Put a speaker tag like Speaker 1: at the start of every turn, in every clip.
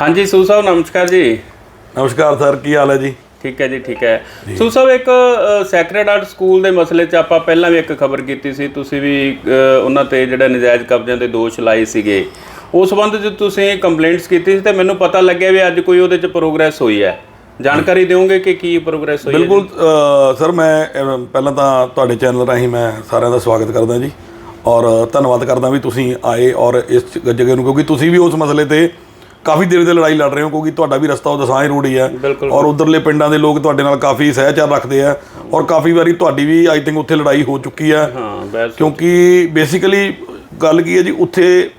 Speaker 1: ਹਾਂਜੀ ਸੂ ਸਾਹਿਬ ਨਮਸਕਾਰ ਜੀ।
Speaker 2: ਨਮਸਕਾਰ ਸਰ ਕੀ ਹਾਲ ਹੈ ਜੀ?
Speaker 1: ਠੀਕ ਹੈ ਜੀ ਠੀਕ ਹੈ। ਸੂ ਸਾਹਿਬ ਇੱਕ ਸੈਕਰਡ ਆਰਟ ਸਕੂਲ ਦੇ ਮਸਲੇ 'ਚ ਆਪਾਂ ਪਹਿਲਾਂ ਵੀ ਇੱਕ ਖਬਰ ਕੀਤੀ ਸੀ। ਤੁਸੀਂ ਵੀ ਉਹਨਾਂ ਤੇ ਜਿਹੜਾ ਨਜਾਇਜ਼ ਕਬਜ਼ਿਆਂ ਦੇ ਦੋਸ਼ ਲਾਏ ਸੀਗੇ। ਉਸ ਸੰਬੰਧ 'ਚ ਤੁਸੀਂ ਕੰਪਲੇਂਟਸ ਕੀਤੀ ਸੀ ਤੇ ਮੈਨੂੰ ਪਤਾ ਲੱਗਿਆ ਵੀ ਅੱਜ ਕੋਈ ਉਹਦੇ 'ਚ ਪ੍ਰੋਗਰੈਸ ਹੋਈ ਹੈ। ਜਾਣਕਾਰੀ ਦਿਓਗੇ ਕਿ ਕੀ ਪ੍ਰੋਗਰੈਸ ਹੋਈ ਹੈ
Speaker 2: ਬਿਲਕੁਲ ਸਰ ਮੈਂ ਪਹਿਲਾਂ ਤਾਂ ਤੁਹਾਡੇ ਚੈਨਲ ਰਾਹੀਂ ਮੈਂ ਸਾਰਿਆਂ ਦਾ ਸਵਾਗਤ ਕਰਦਾ ਜੀ। ਔਰ ਧੰਨਵਾਦ ਕਰਦਾ ਵੀ ਤੁਸੀਂ ਆਏ ਔਰ ਇਸ ਜਗ੍ਹਾ ਨੂੰ ਕਿਉਂਕਿ ਤੁਸੀਂ ਵੀ ਉਸ ਮਸਲੇ ਤੇ ਕਾਫੀ ਦੇਰ ਦੇ ਲੜਾਈ ਲੜ ਰਹੇ ਹੋ ਕਿਉਂਕਿ ਤੁਹਾਡਾ ਵੀ ਰਸਤਾ ਉਹ ਦਸਾਂਝ ਰੋਡ ਹੀ। ਹੈ। ਔਰ ਉਧਰਲੇ ਪਿੰਡਾਂ ਦੇ ਲੋਕ ਤੁਹਾਡੇ ਨਾਲ ਕਾਫੀ ਸਹਿਚਾਰ ਰੱਖਦੇ ਆ। ਔਰ ਕਾਫੀ ਵਾਰੀ ਤੁਹਾਡੀ ਵੀ ਆਈ ਥਿੰਕ ਉੱਥੇ ਲੜਾਈ ਹੋ ਚੁੱਕੀ ਹੈ। ਕਿਉਂਕਿ ਬੇਸਿਕਲੀ ਗੱਲ ਕੀ ਹੈ ਜੀ ਉੱਥੇ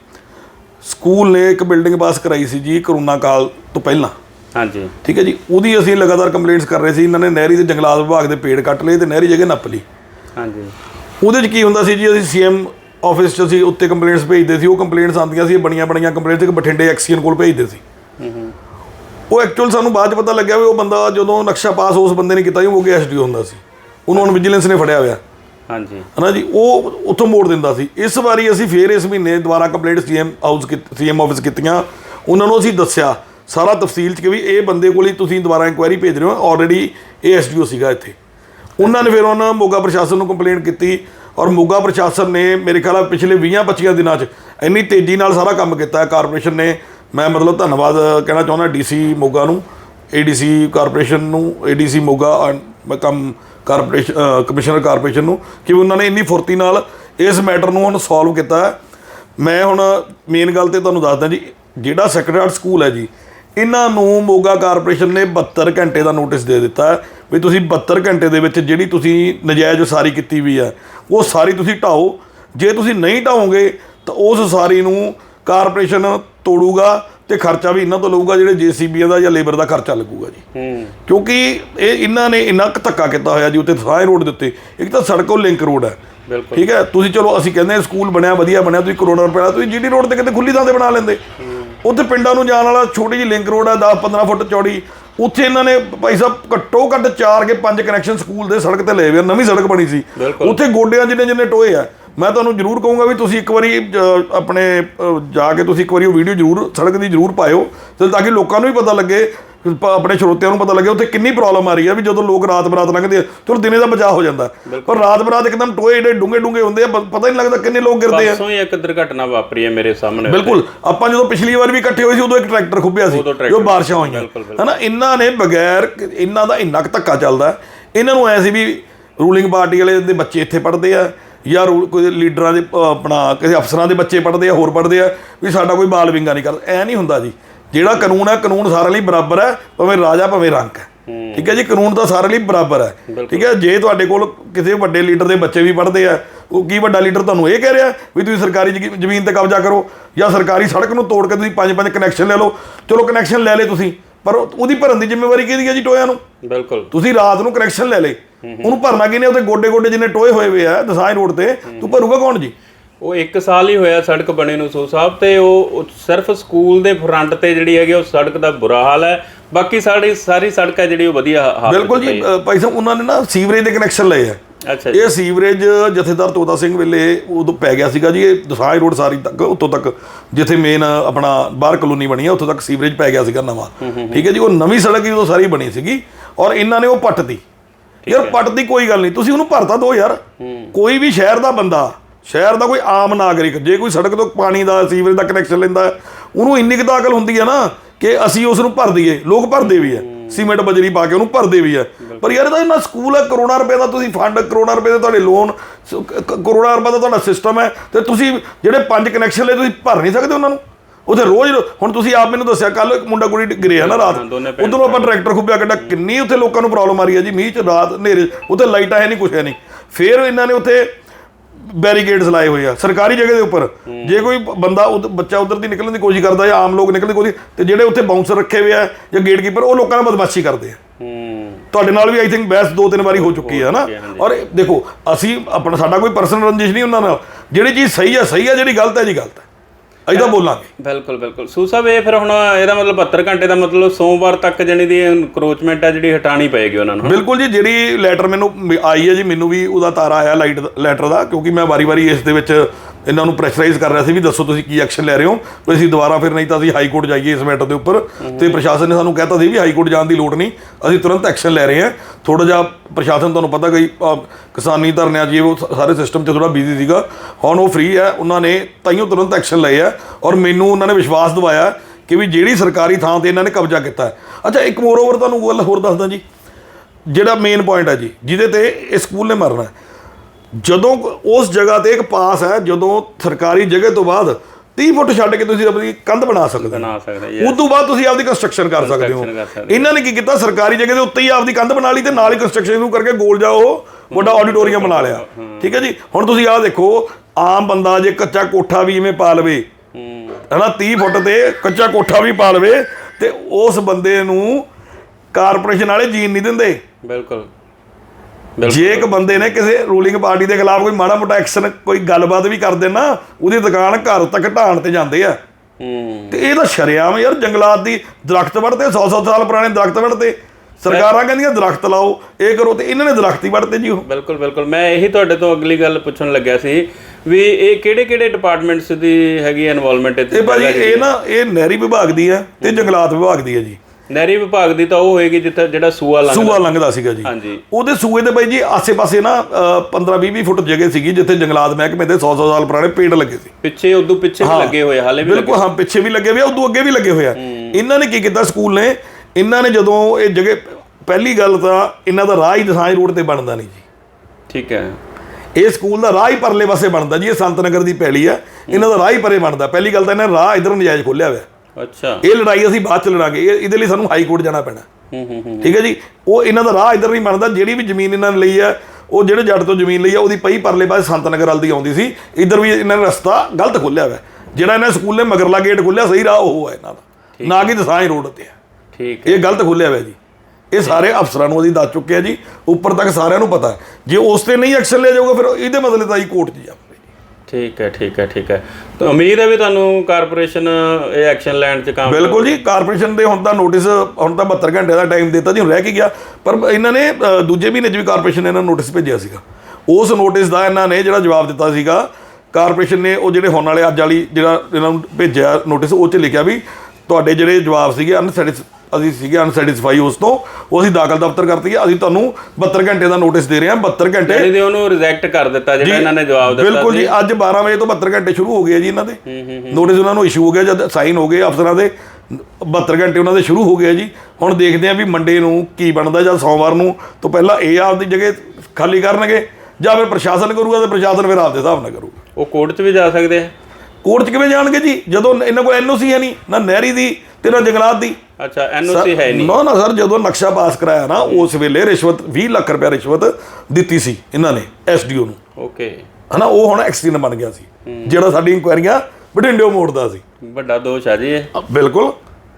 Speaker 2: ਸਕੂਲ ਨੇ ਇੱਕ ਬਿਲਡਿੰਗ ਪਾਸ ਕਰਾਈ ਸੀ ਜੀ ਕਰੋਨਾ ਕਾਲ ਤੋਂ ਪਹਿਲਾਂ।
Speaker 1: ਹਾਂਜੀ।
Speaker 2: ਠੀਕ ਹੈ ਜੀ ਉਹਦੀ ਅਸੀਂ ਲਗਾਤਾਰ ਕੰਪਲੇਂਟਸ ਕਰ ਰਹੇ ਸੀ ਇਹਨਾਂ ਨੇ ਨਹਿਰੀ ਤੇ ਜੰਗਲਾਤ ਵਿਭਾਗ ਦੇ ਪੇੜ ਕੱਟ ਲਏ ਤੇ ਨਹਿਰੀ ਜਗ੍ਹਾ ਨੱਪ ਲਈ।
Speaker 1: ਹਾਂਜੀ।
Speaker 2: ਉਹਦੇ 'ਚ ਕੀ ਹੁੰਦਾ ਸੀ ਜੀ ਅਸੀਂ ਸੀਐਮ ਆਫਿਸ 'ਚ ਅਸੀਂ ਉੱਤੇ ਕੰਪਲੇਂਟਸ ਭੇਜਦੇ ਸੀ ਉਹ ਕੰਪਲੇਂਟਸ ਆਉਂਦੀਆਂ ਸੀ ਬਣੀਆਂ ਬਣੀਆਂ ਕੰਪਲੇਂਟਸ ਇੱਕ ਬਠਿੰਡੇ ਐਕਸੀਅਨ ਕੋਲ ਭੇਜਦੇ ਸੀ। ਉਹ ਐਕਚੁਅਲ ਸਾਨੂੰ ਬਾਅਦ 'ਚ ਪਤਾ ਲੱਗਿਆ ਵੀ ਉਹ ਬੰਦਾ ਜਦੋਂ ਨਕਸ਼ਾ ਪਾਸ ਉਸ ਬੰਦੇ ਨੇ ਕੀਤਾ ਸੀ ਉਹ ਅੱਗੇ ਐਸਡੀਓ ਹੁੰਦਾ ਸੀ। ਉਹਨੂੰ ਹੁਣ ਵਿਜੀਲੈਂਸ ਨੇ ਫੜਿਆ ਹੋਇਆ।
Speaker 1: ਹਾਂਜੀ।
Speaker 2: ਹਨਾ ਜੀ? ਉਹ ਉੱਥੋਂ ਮੋੜ ਦਿੰਦਾ ਸੀ। ਇਸ ਵਾਰੀ ਅਸੀਂ ਫੇਰ ਇਸ ਮਹੀਨੇ ਦੁਬਾਰਾ complaint CM house CM office ਕੀਤੀਆਂ। ਉਹਨਾਂ ਨੂੰ ਅਸੀਂ ਦੱਸਿਆ ਸਾਰਾ ਤਫਸੀਲ ਚ ਕਿ ਵੀ ਇਹ ਬੰਦੇ ਕੋਲ ਹੀ ਤੁਸੀਂ ਦੁਬਾਰਾ ਇਨਕੁਆਇਰੀ ਭੇਜ ਰਹੇ ਹੋ ਆਲਰੇਡੀ ਇਹ ਐਸਡੀਓ ਸੀਗਾ ਇੱਥੇ। ਉਹਨਾਂ ਨੇ ਫਿਰ ਉਹਨਾਂ ਮੋਗਾ ਪ੍ਰਸ਼ਾਸਨ ਨੂੰ ਕੰਪਲੇਂਟ ਕੀਤੀ। ਔਰ ਮੋਗਾ ਪ੍ਰਸ਼ਾਸਨ ਨੇ ਮੇਰੇ ਖਿਆਲ ਨਾਲ ਪਿਛਲੇ 20-25 ਦਿਨਾਂ 'ਚ ਇੰਨੀ ਤੇਜ਼ੀ ਨਾਲ ਸਾਰਾ ਕੰਮ ਕੀਤਾ ਹੈ। ਕਾਰਪੋਰੇਸ਼ਨ ਨੇ ਮੈਂ ਮਤਲਬ ਧੰਨਵਾਦ ਕਹਿਣਾ ਚਾਹੁੰਦਾ ਡੀਸੀ ਮੋਗਾ ਨੂੰ, ਏਡੀਸੀ ਕਾਰਪੋਰੇਸ਼ਨ ਨੂੰ, ਏਡੀਸੀ ਮੋਗਾ ਕੰਮ ਕਾਰਪੋਰੇਸ਼ਨ ਕਮਿਸ਼ਨਰ ਕਾਰਪੋਰੇਸ਼ਨ ਨੂੰ ਕਿ ਉਹਨਾਂ ਨੇ ਇੰਨੀ ਫੁਰਤੀ ਨਾਲ ਇਸ ਮੈਟਰ ਨੂੰ ਹੁਣ ਸੋਲਵ ਕੀਤਾ ਮੈਂ ਹੁਣ ਮੇਨ ਗੱਲ ਤੇ ਤੁਹਾਨੂੰ ਦੱਸਦਾ ਜੀ, ਜਿਹੜਾ ਸੈਕਰਟਰੀਏਟ ਸਕੂਲ ਹੈ ਜੀ ਇਹਨਾਂ ਨੂੰ ਮੋਗਾ ਕਾਰਪੋਰੇਸ਼ਨ ਨੇ 72 ਘੰਟੇ ਦਾ ਨੋਟਿਸ ਦੇ ਦਿੱਤਾ ਵੀ ਤੁਸੀਂ 72 ਘੰਟੇ ਦੇ ਵਿੱਚ ਜਿਹੜੀ ਤੁਸੀਂ ਨਜਾਇਜ਼ ਉਸਾਰੀ ਕੀਤੀ ਵੀ ਹੈ ਉਹ ਸਾਰੀ ਤੁਸੀਂ ਢਾਓ। ਜੇ ਤੁਸੀਂ ਨਹੀਂ ਢਾਓਗੇ ਤਾਂ ਉਸ ਸਾਰੀ ਨੂੰ ਕਾਰਪੋਰੇਸ਼ਨ ਤੋੜੂਗਾ ਤੇ ਖਰਚਾ ਵੀ ਇਹਨਾਂ ਤੋਂ ਲਊਗਾ ਜਿਹੜੇ ਜੀਸੀਬੀ ਦਾ ਜਾਂ ਲੇਬਰ ਦਾ ਖਰਚਾ ਲੱਗੂਗਾ ਜੀ। ਕਿਉਂਕਿ ਇਹ ਇਹਨਾਂ ਨੇ ਇੰਨਾ ਕੁ ਧੱਕਾ ਕੀਤਾ ਹੋਇਆ ਜੀ ਉੱਤੇ ਸਾਹ ਰੋਡ ਦੇ ਉੱਤੇ। ਇੱਕ ਤਾਂ ਸੜਕੋਂ ਲਿੰਕ ਰੋਡ ਹੈ।
Speaker 1: ਬਿਲਕੁਲ।
Speaker 2: ਠੀਕ ਹੈ? ਤੁਸੀਂ ਚਲੋ ਅਸੀਂ ਕਹਿੰਦੇ ਸਕੂਲ ਬਣਿਆ ਵਧੀਆ ਬਣਿਆ ਤੁਸੀਂ ਕਰੋੜਾਂ ਰੁਪਏ ਦਾ ਤੁਸੀਂ ਜੀਡੀ ਰੋਡ ਤੇ ਕਿਤੇ ਖੁੱਲੀ ਥਾਂ ਤੇ ਬਣਾ ਲੈਂਦੇ। ਉੱਥੇ ਪਿੰਡਾਂ ਨੂੰ ਜਾਣ ਵਾਲਾ ਛੋਟੀ ਜਿਹੀ ਲਿੰਕ ਰੋਡ ਹੈ 10 15 ਫੁੱਟ ਚੌੜੀ ਉੱਥੇ ਇਹਨਾਂ ਨੇ ਭਾਈ ਸਾਹਿਬ ਘੱਟੋ ਘੱਟ 4 ਕੇ 5 ਕਨੈਕਸ਼ਨ ਸਕੂਲ ਦੇ ਸੜਕ ਤੇ ਲਏ ਹੋਏ ਆ, ਨਵੀਂ ਸੜਕ ਬਣੀ ਸੀ। ਉੱਥੇ ਗੋਡਿਆਂ ਜਿੰਨੇ ਜਿੰਨੇ ਟੋਏ ਆ ਮੈਂ ਤੁਹਾਨੂੰ ਜ਼ਰੂਰ ਕਹੂੰਗਾ ਵੀ ਤੁਸੀਂ ਇੱਕ ਵਾਰੀ ਆਪਣੇ ਜਾ ਕੇ ਤੁਸੀਂ ਇੱਕ ਵਾਰੀ ਉਹ ਵੀਡੀਓ ਜ਼ਰੂਰ ਸੜਕ ਦੀ ਜ਼ਰੂਰ ਪਾਇਓ ਤੇ ਕਿ ਲੋਕਾਂ ਨੂੰ ਵੀ ਪਤਾ ਲੱਗੇ ਆਪਣੇ ਸਰੋਤਿਆਂ ਨੂੰ ਪਤਾ ਲੱਗੇ ਉੱਥੇ ਕਿੰਨੀ ਪ੍ਰੋਬਲਮ ਆ ਰਹੀ ਹੈ ਵੀ ਜਦੋਂ ਲੋਕ ਰਾਤ ਬਰਾਤ ਲੰਘਦੇ ਆ ਚਲੋ ਦਿਨੇ ਦਾ ਬਚਾਅ ਹੋ ਜਾਂਦਾ। ਪਰ ਰਾਤ ਬਰਾਤ ਇੱਕਦਮ ਟੋਏ ਏਡੇ ਡੂੰਗੇ ਡੂੰਗੇ ਹੁੰਦੇ ਆ ਪਤਾ ਨਹੀਂ ਲੱਗਦਾ ਕਿੰਨੇ ਲੋਕ ਗਿਰਦੇ ਆ।
Speaker 1: ਪਰਸੋਂ ਹੀ ਇੱਕ ਦੁਰਘਟਨਾ ਵਾਪਰੀ ਹੈ ਮੇਰੇ ਸਾਹਮਣੇ
Speaker 2: ਬਿਲਕੁਲ ਆਪਾਂ ਜਦੋਂ ਪਿਛਲੀ ਵਾਰ ਵੀ ਇਕੱਠੇ ਹੋਏ ਸੀ ਉਦੋਂ ਇੱਕ ਟਰੈਕਟਰ ਖੁੱਬਿਆ ਸੀ ਜੋ ਬਾਰਿਸ਼ਾਂ ਹੋਈਆਂ। ਹਨਾ ਇਹਨਾਂ ਨੇ ਬਗੈਰ ਇਹਨਾਂ ਦਾ ਇੰਨਾ ਕੁ ਧੱਕਾ ਚੱਲਦਾ। ਇਹਨਾਂ ਨੂੰ ਐ ਸੀ ਵੀ ਰੂਲਿੰਗ ਪਾਰਟੀ ਵਾਲੇ ਦੇ ਬੱਚੇ ਇੱਥੇ ਪੜ੍ਹਦੇ ਆ ਜਾਂ ਕੋਈ ਲੀਡਰਾਂ ਦੇ ਆਪਣਾ ਕਿਸੇ ਅਫਸਰਾਂ ਦੇ ਬੱਚੇ ਪੜ੍ਹਦੇ ਆ ਹੋਰ ਪੜ੍ਹਦੇ ਆ ਵੀ ਸਾਡਾ ਕੋਈ ਬਾਲ ਵਿੰਗਾ ਨਹੀਂ ਕਰਦਾ। ਐ ਨਹੀਂ ਹੁੰਦਾ ਜੀ। ਜਿਹੜਾ ਕਾਨੂੰਨ ਹੈ ਕਾਨੂੰਨ ਸਾਰਿਆਂ ਲਈ ਬਰਾਬਰ ਹੈ ਭਾਵੇਂ ਰਾਜਾ ਭਾਵੇਂ ਰੰਕ ਹੈ। ਠੀਕ ਹੈ ਜੀ ਕਾਨੂੰਨ ਤਾਂ ਸਾਰਿਆਂ ਲਈ ਬਰਾਬਰ ਹੈ। ਠੀਕ ਹੈ ਜੇ ਤੁਹਾਡੇ ਕੋਲ ਕਿਸੇ ਵੱਡੇ ਲੀਡਰ ਦੇ ਬੱਚੇ ਵੀ ਪੜ੍ਹਦੇ ਆ ਉਹ ਕੀ ਵੱਡਾ ਲੀਡਰ ਤੁਹਾਨੂੰ ਇਹ ਕਹਿ ਰਿਹਾ ਵੀ ਤੁਸੀਂ ਸਰਕਾਰੀ ਜ਼ਮੀਨ ਤੇ ਕਬਜ਼ਾ ਕਰੋ ਜਾਂ ਸਰਕਾਰੀ ਸੜਕ ਨੂੰ ਤੋੜ ਕੇ ਤੁਸੀਂ ਪੰਜ ਪੰਜ ਕਨੈਕਸ਼ਨ ਲੈ ਲਓ। ਚਲੋ ਕਨੈਕਸ਼ਨ ਲੈ ਲਏ ਤੁਸੀਂ ਪਰ ਉਹਦੀ ਭਰਨ ਦੀ ਜ਼ਿੰਮੇਵਾਰੀ ਕਿਹਦੀ ਹੈ ਜੀ ਟੋਇਆਂ ਨੂੰ?
Speaker 1: ਬਿਲਕੁਲ।
Speaker 2: ਤੁਸੀਂ ਰਾਤ ਨੂੰ ਕਨੈਕਸ਼ਨ ਲੈ ਲੇ ਉਹਨੂੰ ਭਰਨਾ ਕਿਨੇ ਉਹਦੇ ਗੋਡੇ ਗੋਡੇ ਜਿੰਨੇ ਟੋਏ ਹੋਏ ਹੋਏ ਆ ਦਸਾਂਜ ਰੋਡ ਤੇ ਤੂੰ ਭਰੂਗਾ ਕੌਣ ਜੀ?
Speaker 1: ਉਹ 1 ਸਾਲ ਹੀ ਹੋਇਆ ਸੜਕ ਬਣੇ ਨੂੰ ਸੋ ਸਾਹਿਬ ਤੇ ਉਹ ਸਿਰਫ ਸਕੂਲ ਦੇ ਫਰੰਟ ਤੇ ਜਿਹੜੀ ਹੈਗੀ ਉਹ ਸੜਕ ਦਾ ਬੁਰਾ ਹਾਲ ਹੈ। ਬਾਕੀ ਸਾਡੀ ਸਾਰੀ ਸੜਕ ਹੈ ਜਿਹੜੀ ਉਹ ਵਧੀਆ ਹਾਲ
Speaker 2: ਬਿਲਕੁਲ ਜੀ ਭਾਈ ਸਾਹਿਬ ਉਹਨਾਂ ਨੇ ਨਾ ਸੀਵਰੇਜ ਦੇ ਕਨੈਕਸ਼ਨ ਲਏ ਆ।
Speaker 1: ਅੱਛਾ
Speaker 2: ਇਹ ਸੀਵਰੇਜ ਜਥੇਦਾਰ ਤੋਤਾ ਸਿੰਘ ਵੇਲੇ ਉਦੋਂ ਪੈ ਗਿਆ ਸੀਗਾ ਜੀ ਇਹ ਦਸਾਂਜ ਰੋਡ ਸਾਰੀ ਤੱਕ ਉੱਤੋਂ ਤੱਕ ਜਿੱਥੇ ਮੇਨ ਆਪਣਾ ਬਾਹਰ ਕਲੋਨੀ ਬਣੀ ਆ ਉੱਥੋਂ ਤੱਕ ਸੀਵਰੇਜ ਪੈ ਗਿਆ ਸੀਗਾ ਨਵਾਂ। ਠੀਕ ਹੈ ਜੀ ਉਹ ਨਵੀਂ ਸੜਕ ਹੀ ਉਦੋਂ ਸਾਰੀ ਬਣੀ ਸੀਗੀ ਔਰ ਇਹਨਾਂ ਨੇ ਉਹ ਪੱਟਤੀ ਯਾਰ ਪੱਟਦੀ ਕੋਈ ਗੱਲ ਨਹੀਂ ਤੁਸੀਂ ਉਹਨੂੰ ਭਰਤਾ ਦਿਓ ਯਾਰ। ਕੋਈ ਵੀ ਸ਼ਹਿਰ ਦਾ ਬੰਦਾ ਸ਼ਹਿਰ ਦਾ ਕੋਈ ਆਮ ਨਾਗਰਿਕ ਜੇ ਕੋਈ ਸੜਕ ਤੋਂ ਪਾਣੀ ਦਾ ਸੀਵਰੇਜ ਦਾ ਕਨੈਕਸ਼ਨ ਲੈਂਦਾ ਹੈ, ਉਹਨੂੰ ਇੰਨੀ ਕੁ ਅਕਲ ਹੁੰਦੀ ਹੈ ਨਾ ਕਿ ਅਸੀਂ ਉਸ ਨੂੰ ਭਰ ਦਈਏ ਲੋਕ ਭਰਦੇ ਵੀ ਆ ਸੀਮੈਂਟ ਬਜਰੀ ਪਾ ਕੇ ਉਹਨੂੰ ਭਰਦੇ ਵੀ ਆ ਪਰ ਯਾਰ ਇਹਦਾ ਇੰਨਾ ਸਕੂਲ ਹੈ ਕਰੋੜਾਂ ਰੁਪਏ ਦਾ ਤੁਸੀਂ ਫੰਡ ਕਰੋੜਾਂ ਰੁਪਏ ਦੇ ਤੁਹਾਡੇ ਲੋਨ ਕਰੋੜਾਂ ਰੁਪਏ ਦਾ ਤੁਹਾਡਾ ਸਿਸਟਮ ਹੈ ਤੇ ਤੁਸੀਂ ਜਿਹੜੇ ਪੰਜ ਕਨੈਕਸ਼ਨ ਲਏ ਤੁਸੀਂ ਭਰ ਨਹੀਂ ਸਕਦੇ ਉਹਨਾਂ ਨੂੰ। ਉੱਥੇ ਰੋਜ਼ ਹੁਣ ਤੁਸੀਂ ਆਪ ਮੈਨੂੰ ਦੱਸਿਆ ਕੱਲ ਇੱਕ ਮੁੰਡਾ ਕੁੜੀ ਗਿਰੇ ਆ ਨਾ ਰਾਤ
Speaker 1: ਹਾਂ,
Speaker 2: ਉਧਰੋਂ ਆਪਾਂ ਟਰੈਕਟਰ ਖੁੱਬਿਆ ਕੱਢਾ ਕਿੰਨੀ ਉੱਥੇ ਲੋਕਾਂ ਨੂੰ ਪ੍ਰੋਬਲਮ ਆ ਰਹੀ ਹੈ ਜੀ ਮੀਂਹ ਚ ਰਾਤ ਹਨੇਰੇ ਉੱਥੇ ਲਾਈਟਾਂ ਹੈ ਨਹੀਂ ਕੁਛ ਹੈ ਨਹੀਂ। ਫੇਰ ਇਹਨਾਂ ਨੇ ਉੱਥੇ ਬੈਰੀਕੇਡਸ ਲਾਏ ਹੋਏ ਆ ਸਰਕਾਰੀ ਜਗ੍ਹਾ ਦੇ ਉੱਪਰ। ਜੇ ਕੋਈ ਬੰਦਾ ਬੱਚਾ ਉਧਰ ਦੀ ਨਿਕਲਣ ਦੀ ਕੋਸ਼ਿਸ਼ ਕਰਦਾ ਜਾਂ ਆਮ ਲੋਕ ਨਿਕਲਣ ਦੀ ਕੋਸ਼ਿਸ਼ ਤੇ ਜਿਹੜੇ ਉੱਥੇ ਬਾਉਂਸਰ ਰੱਖੇ ਹੋਏ ਆ ਜਾਂ ਗੇਟਕੀਪਰ ਉਹ ਲੋਕਾਂ ਨਾਲ ਬਦਮਾਸ਼ੀ ਕਰਦੇ ਆ।
Speaker 1: ਹੂੰ।
Speaker 2: ਤੁਹਾਡੇ ਨਾਲ ਵੀ ਆਈ ਥਿੰਕ ਬਹਿਸ ਦੋ ਤਿੰਨ ਵਾਰੀ ਹੋ ਚੁੱਕੀ ਹੈ ਨਾ। ਔਰ ਦੇਖੋ ਅਸੀਂ ਆਪਣਾ ਸਾਡਾ ਕੋਈ ਪਰਸਨਲ ਰੰਜਿਸ਼ ਨਹੀਂ ਉਹਨਾਂ ਨਾਲ। ਜਿਹੜੀ ਚੀਜ਼ ਸਹੀ ਹੈ ਸਹੀ ਹੈ ਜਿਹੜੀ ਗਲਤ ਹੈ ਜੀ ਗਲਤ ਹੈ ਐਦਾਂ ਬੋਲਾਂਗੇ।
Speaker 1: ਬਿਲਕੁਲ ਬਿਲਕੁਲ। ਸੂ ਸਾਹਿਬ ਇਹ ਫਿਰ ਹੁਣ ਇਹਦਾ ਮਤਲਬ 72 ਘੰਟੇ ਦਾ ਮਤਲਬ ਸੋਮਵਾਰ ਤੱਕ ਜਣੀ ਦੀ ਇਨਕਰੋਚਮੈਂਟ ਹੈ ਜਿਹੜੀ ਹਟਾਣੀ ਪਏਗੀ ਉਹਨਾਂ ਨੂੰ
Speaker 2: ਬਿਲਕੁਲ ਜੀ ਜਿਹੜੀ ਲੈਟਰ ਮੈਨੂੰ ਆਈ ਹੈ ਜੀ ਮੈਨੂੰ ਵੀ ਉਹਦਾ ਤਾਰਾ ਆਇਆ ਲਾਈਟ ਲੈਟਰ ਦਾ ਕਿਉਂਕਿ ਮੈਂ ਵਾਰੀ-ਵਾਰੀ ਇਸ ਦੇ ਵਿੱਚ ਇਹਨਾਂ ਨੂੰ ਪ੍ਰੈਸ਼ਰਾਈਜ਼ ਕਰ ਰਿਹਾ ਸੀ ਵੀ ਦੱਸੋ ਤੁਸੀਂ ਕੀ ਐਕਸ਼ਨ ਲੈ ਰਹੇ ਹੋ, ਵੀ ਅਸੀਂ ਦੁਬਾਰਾ ਫਿਰ ਨਹੀਂ ਤਾਂ ਅਸੀਂ ਹਾਈ ਕੋਰਟ ਜਾਈਏ ਇਸ ਮੈਟਰ ਦੇ ਉੱਪਰ। ਤੇ ਪ੍ਰਸ਼ਾਸਨ ਨੇ ਸਾਨੂੰ ਕਹਿਤਾ ਸੀ ਵੀ ਹਾਈ ਕੋਰਟ ਜਾਣ ਦੀ ਲੋੜ ਨਹੀਂ, ਅਸੀਂ ਤੁਰੰਤ ਐਕਸ਼ਨ ਲੈ ਰਹੇ ਹਾਂ। ਥੋੜਾ ਜਿਹਾ ਪ੍ਰਸ਼ਾਸਨ ਤੁਹਾਨੂੰ ਪਤਾ ਗਈ ਕਿਸਾਨੀ ਧਰਨਿਆਂ ਜੀ ਉਹ ਸਾਰੇ ਸਿਸਟਮ 'ਚ ਥੋੜਾ ਬਿਜ਼ੀ ਸੀਗਾ। ਹੁਣ ਉਹ ਫ੍ਰੀ ਹੈ, ਉਹਨਾਂ ਨੇ ਤਾਈਓ ਤੁਰੰਤ ਐਕਸ਼ਨ ਲਏ ਆ ਔਰ ਮੈਨੂੰ ਉਹਨਾਂ ਨੇ ਵਿਸ਼ਵਾਸ ਦਿਵਾਇਆ ਕਿ ਵੀ ਜਿਹੜੀ ਸਰਕਾਰੀ ਥਾਂ ਤੇ ਇਹਨਾਂ ਨੇ ਕਬਜ਼ਾ ਕੀਤਾ ਹੈ। ਅੱਛਾ, ਇੱਕ ਮੋਰ ਓਵਰ ਤੁਹਾਨੂੰ ਗੱਲ ਹੋਰ ਦੱਸਦਾ ਜੀ। ਜਿਹੜਾ ਮੇਨ ਪੁਆਇੰਟ ਹੈ ਜੀ, ਜਿਹਦੇ ਤੇ ਇਹ ਸਕੂਲ ਨੇ ਮਰਨਾ ਹੈ। ਜਦੋਂ ਉਸ ਜਗ੍ਹਾ ਤੇ ਇੱਕ ਪਾਸ ਹੈ ਜਦੋਂ ਸਰਕਾਰੀ ਜਗ੍ਹਾ ਤੋਂ ਬਾਅਦ 30 ਫੁੱਟ ਛੱਡ ਕੇ ਤੁਸੀਂ ਆਪਣੀ ਕੰਧ ਬਣਾ ਸਕਦੇ ਹੋ।
Speaker 1: ਬਣਾ ਸਕਦਾ ਯੈਸ
Speaker 2: ਉਸ ਤੋਂ ਬਾਅਦ ਤੁਸੀਂ ਆਪਦੀ ਕੰਸਟਰਕਸ਼ਨ ਕਰ ਸਕਦੇ ਹੋ।
Speaker 1: Construction ਕਰ ਸਕਦੇ
Speaker 2: ਇਹਨਾਂ ਨੇ ਕੀ ਕੀਤਾ? ਸਰਕਾਰੀ ਜਗ੍ਹਾ ਦੇ ਉੱਤੇ ਹੀ ਆਪਦੀ ਕੰਧ ਬਣਾ ਲਈ ਤੇ ਨਾਲ ਹੀ ਕੰਸਟਰਕਸ਼ਨ ਨੂੰ ਕਰਕੇ ਗੋਲ ਜਾ ਉਹ ਵੱਡਾ ਆਡੀਟੋਰੀਅਮ ਬਣਾ ਲਿਆ। ਠੀਕ ਹੈ ਜੀ? ਹੁਣ ਤੁਸੀਂ ਆਹ ਦੇਖੋ ਆਮ ਬੰਦਾ ਜੇ ਕੱਚਾ ਕੋਠਾ ਵੀ ਇਵੇਂ ਪਾ ਲਵੇ
Speaker 1: ਹੂੰ।
Speaker 2: ਹਨਾ 30 ਫੁੱਟ ਤੇ ਕੱਚਾ ਕੋਠਾ ਵੀ ਪਾ ਲਵੇ ਤੇ ਉਸ ਬੰਦੇ ਨੂੰ ਕਾਰਪੋਰੇਸ਼ਨ ਵਾਲੇ ਜੀਣ ਨਹੀਂ ਦਿੰਦੇ।
Speaker 1: ਬਿਲਕੁਲ।
Speaker 2: ਜੇ ਇੱਕ ਬੰਦੇ ਨੇ ਕਿਸੇ ਰੂਲਿੰਗ ਪਾਰਟੀ ਦੇ ਖਿਲਾਫ ਕੋਈ ਮਾੜਾ ਮੋਟਾ ਐਕਸ਼ਨ ਕੋਈ ਗੱਲਬਾਤ ਵੀ ਕਰਦੇ ਨਾ ਉਹਦੀ ਦੁਕਾਨ ਘਰ ਤੱਕ ਢਾਣ ਤੇ ਜਾਂਦੇ ਆ।
Speaker 1: ਹੂੰ।
Speaker 2: ਤੇ ਇਹ ਤਾਂ ਸ਼ਰਿਆਮ ਯਾਰ ਜੰਗਲਾਤ ਦੀ ਦਰਖਤ ਵੜਦੇ 100 100 ਸਾਲ ਪੁਰਾਣੇ ਦਰਖਤ ਵੜਦੇ ਸਰਕਾਰਾਂ ਕਹਿੰਦੀਆਂ ਦਰਖਤ ਲਾਓ ਇਹ ਕਰੋ ਤੇ ਇਹਨਾਂ ਨੇ ਦਰਖਤ ਹੀ ਵੜਦੇ ਜੀ ਉਹ।
Speaker 1: ਬਿਲਕੁਲ ਬਿਲਕੁਲ। ਮੈਂ ਇਹੀ ਤੁਹਾਡੇ ਤੋਂ ਅਗਲੀ ਗੱਲ ਪੁੱਛਣ ਲੱਗਿਆ ਸੀ ਵੀ ਇਹ ਕਿਹੜੇ ਕਿਹੜੇ ਡਿਪਾਰਟਮੈਂਟਸ ਦੀ ਹੈਗੀ ਇਨਵੋਲਵਮੈਂਟ ਇੱਥੇ
Speaker 2: ਇਹ ਭਾਜੀ ਇਹ ਨਾ ਇਹ ਨਹਿਰੀ ਵਿਭਾਗ ਦੀ ਹੈ ਤੇ ਜੰਗਲਾਤ ਵਿਭਾਗ ਦੀ ਹੈ ਜੀ।
Speaker 1: ਨਹਿਰੀ ਵਿਭਾਗ ਦੀ ਤਾਂ ਉਹ ਹੋਏਗੀ ਜਿੱਥੇ ਜਿਹੜਾ ਸੂਆ ਲੰਘਦਾ।
Speaker 2: ਸੂਆ ਲੰਘਦਾ ਸੀਗਾ ਜੀ।
Speaker 1: ਹਾਂਜੀ।
Speaker 2: ਉਹਦੇ ਸੂਏ ਦੇ ਬਾਈ ਜੀ ਆਸੇ-ਪਾਸੇ ਨਾ 15 20 ਫੁੱਟ ਜਗ੍ਹਾ ਸੀਗੀ ਜਿੱਥੇ ਜੰਗਲਾਤ ਮਹਿਕਮੇ ਦੇ 100 100 ਸਾਲ ਪੁਰਾਣੇ ਪੇੜ ਲੱਗੇ ਸੀ।
Speaker 1: ਪਿੱਛੇ ਉਦੋਂ ਪਿੱਛੇ ਵੀ ਲੱਗੇ ਹੋਏ ਹਾਲੇ ਵੀ
Speaker 2: ਬਿਲਕੁਲ ਹਾਂ ਪਿੱਛੇ ਵੀ ਲੱਗੇ ਹੋਏ ਉਦੋਂ ਅੱਗੇ ਵੀ ਲੱਗੇ ਹੋਏ ਆ। ਇਹਨਾਂ ਨੇ ਕੀ ਕੀਤਾ ਸਕੂਲ ਨੇ? ਇਹਨਾਂ ਨੇ ਜਦੋਂ ਇਹ ਜਗ੍ਹਾ ਪਹਿਲੀ ਗੱਲ ਤਾਂ ਇਹਨਾਂ ਦਾ ਰਾਹ ਹੀ ਦਸਾਂਜ ਰੋਡ ਤੇ ਬਣਦਾ ਨਹੀਂ ਜੀ।
Speaker 1: ਠੀਕ ਹੈ।
Speaker 2: ਇਹ ਸਕੂਲ ਦਾ ਰਾਹ ਹੀ ਪਰਲੇ ਪਾਸੇ ਬਣਦਾ ਜੀ ਇਹ ਸੰਤ ਨਗਰ ਦੀ ਪੈਲੀ ਆ। ਇਹਨਾਂ ਦਾ ਰਾਹ ਹੀ ਪਰੇ ਬਣਦਾ। ਪਹਿਲੀ ਗੱਲ ਤਾਂ ਇਹਨਾਂ ਰਾਹ ਇਧਰ ਨਜਾਇਜ਼ ਖੋਲਿਆ ਹੋਇਆ।
Speaker 1: ਅੱਛਾ।
Speaker 2: ਇਹ ਲੜਾਈ ਅਸੀਂ ਬਾਅਦ ਚ ਲੜਾਂਗੇ ਇਹ- ਇਹਦੇ ਲਈ ਸਾਨੂੰ ਹਾਈ ਕੋਰਟ ਜਾਣਾ ਪੈਣਾ।
Speaker 1: ਹੂੰ ਹੂੰ ਹੂੰ।
Speaker 2: ਠੀਕ ਹੈ ਜੀ? ਉਹ ਇਹਨਾਂ ਦਾ ਰਾਹ ਇਧਰ ਨਹੀਂ ਬਣਦਾ ਜਿਹੜੀ ਵੀ ਜ਼ਮੀਨ ਇਹਨਾਂ ਨੇ ਲਈ ਆ ਉਹ ਜਿਹੜੇ ਜੱਟ ਤੋਂ ਜ਼ਮੀਨ ਲਈ ਆ ਉਹਦੀ ਪਈ ਪਰਲੇ ਪਾਸੇ ਸੰਤ ਨਗਰ ਵੱਲ ਦੀ ਆਉਂਦੀ ਸੀ ਇਧਰ ਵੀ ਇਹਨਾਂ ਨੇ ਰਸਤਾ ਗਲਤ ਖੋਲਿਆ ਹੋਇਆ ਜਿਹੜਾ ਇਹਨਾਂ ਸਕੂਲ ਨੇ ਮਗਰਲਾ ਗੇਟ ਖੋਲਿਆ ਸਹੀ ਰਾਹ ਉਹ ਹੈ ਇਹਨਾਂ ਦਾ। ਨਾ ਕਿ ਦਸਾਂਜ ਰੋਡ ਤੇ ਆ।
Speaker 1: ਠੀਕ ਹੈ।
Speaker 2: ਇਹ ਗਲਤ ਖੋਲਿਆ ਹੋਇਆ ਜੀ। ਇਹ ਸਾਰੇ ਅਫਸਰਾਂ ਨੂੰ ਅਸੀਂ ਦੱਸ ਚੁੱਕੇ ਆ ਜੀ। ਉੱਪਰ ਤੱਕ ਸਾਰਿਆਂ ਨੂੰ ਪਤਾ ਹੈ। ਜੇ ਉਸ ਤੇ ਨਹੀਂ ਐਕਸ਼ਨ ਲਿਆ ਜਾਊਗਾ ਫਿਰ ਇਹਦੇ ਬਦਲੇ ਤਾਂ ਅਸੀਂ ਕੋਰਟ 'ਚ ਜਾਵਾਂਗੇ।
Speaker 1: ਠੀਕ ਹੈ ਠੀਕ ਹੈ ਠੀਕ ਹੈ। ਤਾਂ ਉਮੀਦ ਹੈ ਵੀ ਤੁਹਾਨੂੰ ਕਾਰਪੋਰੇਸ਼ਨ ਇਹ ਐਕਸ਼ਨ ਲੈਣ ਚ ਕਾਮਯਾਬ
Speaker 2: ਬਿਲਕੁਲ ਜੀ ਕਾਰਪੋਰੇਸ਼ਨ ਦੇ ਹੁਣ ਤਾਂ ਨੋਟਿਸ ਹੁਣ ਤਾਂ 72 ਘੰਟੇ ਦਾ ਟਾਈਮ ਦਿੱਤਾ ਜੀ ਹੁਣ ਰਹਿ ਕੀ ਗਿਆ। ਪਰ ਇਹਨਾਂ ਨੇ ਦੂਜੇ ਮਹੀਨੇ 'ਚ ਵੀ ਕਾਰਪੋਰੇਸ਼ਨ ਨੇ ਇਹਨਾਂ ਨੂੰ ਨੋਟਿਸ ਭੇਜਿਆ ਸੀਗਾ। ਉਸ ਨੋਟਿਸ ਦਾ ਇਹਨਾਂ ਨੇ ਜਿਹੜਾ ਜਵਾਬ ਦਿੱਤਾ ਸੀਗਾ ਕਾਰਪੋਰੇਸ਼ਨ ਨੇ ਉਹ ਜਿਹੜੇ ਹੁਣ ਵਾਲੇ ਅੱਜ ਵਾਲੀ ਜਿਹੜਾ ਇਹਨਾਂ ਨੂੰ ਭੇਜਿਆ ਨੋਟਿਸ ਉਹ 'ਚ ਲਿਖਿਆ ਵੀ ਤੁਹਾਡੇ ਜਿਹੜੇ ਜਵਾਬ ਸੀਗੇ ਅਨਸੈਟਿਸ ਅਸੀਂ ਸੀਗੇ ਅਨਸੈਟੀਸਫਾਈ ਉਸ ਤੋਂ ਉਹ ਅਸੀਂ ਦਾਖਲ ਦਫ਼ਤਰ ਕਰਤੀ ਹੈ ਅਸੀਂ ਤੁਹਾਨੂੰ 72 ਘੰਟੇ ਦਾ ਨੋਟਿਸ ਦੇ ਰਹੇ ਹਾਂ 72 ਘੰਟੇ।
Speaker 1: ਯਾਨੀ ਦੇ ਉਹਨੂੰ ਰਿਜੈਕਟ ਕਰ ਦਿੱਤਾ ਜਿਹੜਾ ਇਹਨਾਂ ਨੇ ਜਵਾਬ ਦਿੱਤਾ
Speaker 2: ਬਿਲਕੁਲ ਜੀ ਅੱਜ 12 ਵਜੇ ਤੋਂ 72 ਘੰਟੇ ਸ਼ੁਰੂ ਹੋ ਗਏ ਜੀ ਇਹਨਾਂ ਦੇ। ਨੋਟਿਸ ਉਹਨਾਂ ਨੂੰ ਇਸ਼ੂ ਹੋ ਗਿਆ ਜਦ ਸਾਈਨ ਹੋ ਗਏ ਅਫਸਰਾਂ ਦੇ 72 ਘੰਟੇ ਉਹਨਾਂ ਦੇ ਸ਼ੁਰੂ ਹੋ ਗਏ ਜੀ। ਹੁਣ ਦੇਖਦੇ ਆਂ ਵੀ ਮੰਡੇ ਨੂੰ ਕੀ ਬਣਦਾ ਜਾਂ ਸੋਮਵਾਰ ਨੂੰ ਤੋਂ ਪਹਿਲਾਂ ਇਹ ਆਪਦੀ ਜਗ੍ਹਾ ਖਾਲੀ ਕਰਨਗੇ ਜਾਂ ਫਿਰ ਪ੍ਰਸ਼ਾਸਨ ਕਰੂਗਾ ਤੇ ਪ੍ਰਸ਼ਾਸਨ ਫਿਰ ਆਪਦੇ ਹਿਸਾਬ ਨਾਲ ਕਰੂਗਾ।
Speaker 1: ਉਹ ਕੋਰਟ 'ਚ ਵੀ ਜਾ ਸਕਦੇ ਆ।
Speaker 2: ਕੋਰਟ 'ਚ ਕਿਵੇਂ ਜਾਣਗੇ ਜੀ? ਜਦੋਂ ਇਹਨਾਂ ਕੋਲ ਐਨਓਸੀ ਹੈ ਨਹੀਂ ਨਾ ਨਹਿਰੀ ਦੀ ਤੇ ਨਾ ਜੰਗਲਾਤ ਦੀ।
Speaker 1: ਅੱਛਾ ਐਨਓਸੀ ਹੈ ਨਹੀਂ।
Speaker 2: ਨਾ ਨਾ ਸਰ ਜਦੋਂ ਨਕਸ਼ਾ ਪਾਸ ਕਰਾਇਆ ਨਾ ਉਸ ਵੇਲੇ ਰਿਸ਼ਵਤ 20 ਲੱਖ ਰੁਪਏ ਰਿਸ਼ਵਤ ਦਿੱਤੀ ਸੀ ਇਹਨਾਂ ਨੇ ਐਸਡੀਓ ਨੂੰ।
Speaker 1: ਓਕੇ
Speaker 2: ਹਨਾ ਉਹ ਹੁਣ ਐਕਸੀਡੈਂਟ ਬਣ ਗਿਆ ਸੀ। ਜਿਹੜਾ ਸਾਡੀ ਇਨਕੁਆਇਰੀਆਂ ਬਠਿੰਡਿਓ ਮੋੜਦਾ ਸੀ।
Speaker 1: ਵੱਡਾ ਦੋਸ਼ ਆ ਜੀ ਇਹ।
Speaker 2: ਬਿਲਕੁਲ।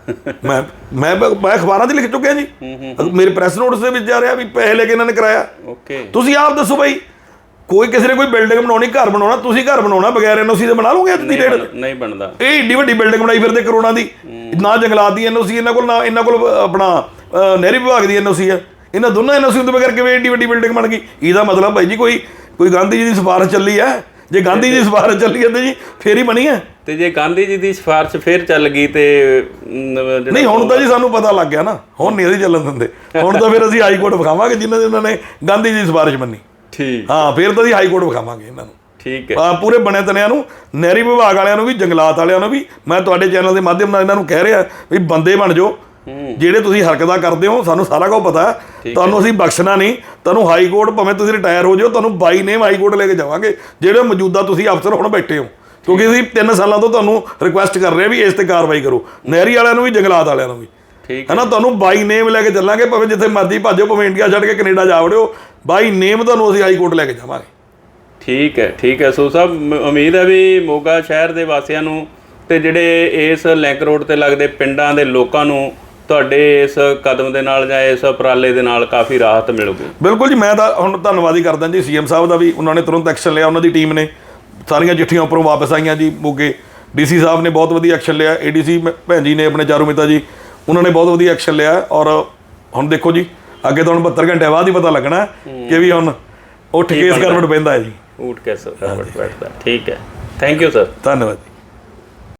Speaker 2: ਮੈਂ ਮੈਂ ਮੈਂ ਅਖਬਾਰਾਂ 'ਚ ਲਿਖ ਚੁੱਕਿਆ ਜੀ। ਮੇਰੇ ਪ੍ਰੈਸ ਨੋਟਿਸ ਦੇ ਵਿੱਚ ਜਾ ਰਿਹਾ ਵੀ ਪੈਸੇ ਲੈ ਕੇ ਇਹਨਾਂ ਨੇ ਕਰਾਇਆ।
Speaker 1: ਓਕੇ
Speaker 2: ਤੁਸੀਂ ਆਪ ਦੱਸੋ ਬਾਈ ਕੋਈ ਕਿਸੇ ਨੇ ਕੋਈ ਬਿਲਡਿੰਗ ਬਣਾਉਣੀ ਘਰ ਬਣਾਉਣਾ ਤੁਸੀਂ ਘਰ ਬਣਾਉਣਾ ਬਗੈਰ ਐਨਓਸੀ ਦੇ ਬਣਾ ਲਓਗੇ ਅੱਜ ਦੀ ਡੇਟ
Speaker 1: ਨਹੀਂ ਬਣਦਾ।
Speaker 2: ਇਹ ਏਡੀ ਵੱਡੀ ਬਿਲਡਿੰਗ ਬਣਾਈ ਫਿਰਦੇ ਕਰੋਨਾ ਦੀ। ਨਾ ਜੰਗਲਾਤ ਦੀ ਐਨਓਸੀ ਇਹਨਾਂ ਕੋਲ ਨਾ ਇਹਨਾਂ ਕੋਲ ਆਪਣਾ ਨਹਿਰੀ ਵਿਭਾਗ ਦੀ ਐਨਓਸੀ ਹੈ ਇਹਨਾਂ ਦੋਨਾਂ ਐਨਓਸੀ ਤੋਂ ਬਗੈਰ ਕਿਵੇਂ ਏਡੀ ਵੱਡੀ ਬਿਲਡਿੰਗ ਬਣ ਗਈ? ਇਹਦਾ ਮਤਲਬ ਭਾਈ ਜੀ ਕੋਈ ਕੋਈ ਗਾਂਧੀ ਜੀ ਦੀ ਸਿਫਾਰਿਸ਼ ਚੱਲੀ ਹੈ ਜੇ ਗਾਂਧੀ ਜੀ ਦੀ ਸਿਫਾਰਿਸ਼ ਚੱਲੀ ਹੈ ਤੇ ਜੀ ਫੇਰ ਹੀ ਬਣੀ ਹੈ
Speaker 1: ਤੇ ਜੇ ਗਾਂਧੀ ਜੀ ਦੀ ਸਿਫਾਰਿਸ਼ ਫੇਰ ਚੱਲ ਗਈ ਤੇ
Speaker 2: ਨਹੀਂ ਹੁਣ ਤਾਂ ਜੀ ਸਾਨੂੰ ਪਤਾ ਲੱਗ ਗਿਆ ਨਾ। ਹੁਣ ਨਹੀਂ ਅਸੀਂ ਚੱਲਣ ਦਿੰਦੇ। ਹੁਣ ਤਾਂ ਫਿਰ ਅਸੀਂ ਹਾਈ ਕੋਰਟ ਵਿਖਾਵਾਂਗੇ ਜਿਨ੍ਹਾਂ ਦੇ ਇਹਨਾਂ ਨੇ ਗਾਂਧੀ ਜੀ ਦੀ ਸਿਫਾਰਿਸ਼ ਮੰਨੀ।
Speaker 1: ਠੀਕ
Speaker 2: ਹਾਂ ਫਿਰ ਤਾਂ ਅਸੀਂ ਹਾਈ ਕੋਰਟ ਵਿਖਾਵਾਂਗੇ ਇਹਨਾਂ ਨੂੰ।
Speaker 1: ਠੀਕ ਹੈ।
Speaker 2: ਆ ਪੂਰੇ ਬਣੇ ਤਨਿਆਂ ਨੂੰ ਨਹਿਰੀ ਵਿਭਾਗ ਵਾਲਿਆਂ ਨੂੰ ਵੀ ਜੰਗਲਾਤ ਵਾਲਿਆਂ ਨੂੰ ਵੀ ਮੈਂ ਤੁਹਾਡੇ ਚੈਨਲ ਦੇ ਮਾਧਿਅਮ ਨਾਲ ਇਹਨਾਂ ਨੂੰ ਕਹਿ ਰਿਹਾ ਵੀ ਬੰਦੇ ਬਣ ਜਾਓ। ਜਿਹੜੇ ਤੁਸੀਂ ਹਰਕਤਾਂ ਕਰਦੇ ਹੋ ਸਾਨੂੰ ਸਾਰਾ ਕੁਝ ਪਤਾ। ਹੈ। ਤੁਹਾਨੂੰ ਅਸੀਂ ਬਖਸ਼ਣਾ ਨਹੀਂ। ਤੁਹਾਨੂੰ ਹਾਈ ਕੋਰਟ ਭਾਵੇਂ ਤੁਸੀਂ ਰਿਟਾਇਰ ਹੋ ਜਾਓ ਤੁਹਾਨੂੰ ਬਾਈ ਨੇਮ ਹਾਈ ਕੋਰਟ ਲੈ ਕੇ ਜਾਵਾਂਗੇ। ਜਿਹੜੇ ਮੌਜੂਦਾ ਤੁਸੀਂ ਅਫਸਰ ਹੁਣ ਬੈਠੇ ਹੋ। ਕਿਉਂਕਿ ਅਸੀਂ 3 ਸਾਲਾਂ ਤੋਂ ਤੁਹਾਨੂੰ ਰਿਕੁਐਸਟ ਕਰ ਰਹੇ ਹਾਂ ਵੀ ਇਸ ਤੇ ਕਾਰਵਾਈ ਕਰੋ। ਨਹਿਰੀ ਵਾਲਿਆਂ ਨੂੰ ਵੀ ਜੰਗਲਾਤ ਵਾਲਿਆਂ ਨੂੰ ਵੀ।
Speaker 1: ਠੀਕ
Speaker 2: ਹਨਾ ਤੁਹਾਨੂੰ ਬਾਈ ਨੇਮ ਲੈ ਕੇ ਚੱਲਾਂਗੇ ਭਾਵੇਂ ਜਿੱਥੇ ਮਰਜ਼ੀ ਭਾਜੋ ਭਾਵੇਂ ਇੰਡੀਆ ਛੱਡ ਕੇ ਕੈਨੇਡਾ ਜਾ ਵੜਿਓ। ਬਾਈ ਨੇਮ ਤੁਹਾਨੂੰ ਅਸੀਂ ਹਾਈ ਕੋਰਟ ਲੈ ਕੇ ਜਾਵਾਂਗੇ।
Speaker 1: ਠੀਕ ਹੈ ਠੀਕ ਹੈ। ਸੋ ਸਾਹਿਬ ਉਮੀਦ ਹੈ ਵੀ ਮੋਗਾ ਸ਼ਹਿਰ ਦੇ ਵਾਸੀਆਂ ਨੂੰ ਤੇ ਜਿਹੜੇ ਇਸ ਲਿੰਕ ਰੋਡ ਤੇ ਲੱਗਦੇ ਪਿੰਡਾਂ ਦੇ ਲੋਕਾਂ ਨੂੰ ਤੁਹਾਡੇ ਇਸ ਕਦਮ ਦੇ ਨਾਲ ਜਾਂ ਇਸ ਉਪਰਾਲੇ ਦੇ ਨਾਲ ਕਾਫੀ ਰਾਹਤ ਮਿਲੂਗੀ।
Speaker 2: ਬਿਲਕੁਲ ਜੀ ਮੈਂ ਤਾਂ ਹੁਣ ਧੰਨਵਾਦ ਹੀ ਕਰਦਾ ਜੀ। ਸੀਐਮ ਸਾਹਿਬ ਦਾ ਵੀ ਉਹਨਾਂ ਨੇ ਤੁਰੰਤ ਐਕਸ਼ਨ ਲਿਆ ਉਹਨਾਂ ਦੀ ਟੀਮ ਨੇ। ਸਾਰੀਆਂ ਚਿੱਠੀਆਂ ਉੱਪਰੋਂ ਵਾਪਸ ਆਈਆਂ ਜੀ ਮੋਗੇ। ਡੀਸੀ ਸਾਹਿਬ ਨੇ ਬਹੁਤ ਵਧੀਆ ਐਕਸ਼ਨ ਲਿਆ। ਏਡੀਸੀ ਭੈਣ ਜੀ ਨੇ ਆਪਣੇ ਚਾਰੂ ਮਿੱਤਾ ਜੀ ਉਹਨਾਂ ਨੇ ਬਹੁਤ ਵਧੀਆ ਐਕਸ਼ਨ ਲਿਆ। ਔਰ ਹੁਣ ਦੇਖੋ ਜੀ ਅੱਗੇ ਤਾਂ ਹੁਣ 72 ਘੰਟੇ ਬਾਅਦ ਹੀ ਪਤਾ ਲੱਗਣਾ ਕਿ ਵੀ ਹੁਣ ਉੱਠ ਕੇ ਇਸ ਕਰਵਟ ਪੈਂਦਾ ਹੈ ਜੀ।
Speaker 1: ਊਟ ਕੇ ਸਰ ਬੈਠਦਾ। ਠੀਕ ਹੈ। ਥੈਂਕ ਯੂ ਸਰ
Speaker 2: ਧੰਨਵਾਦ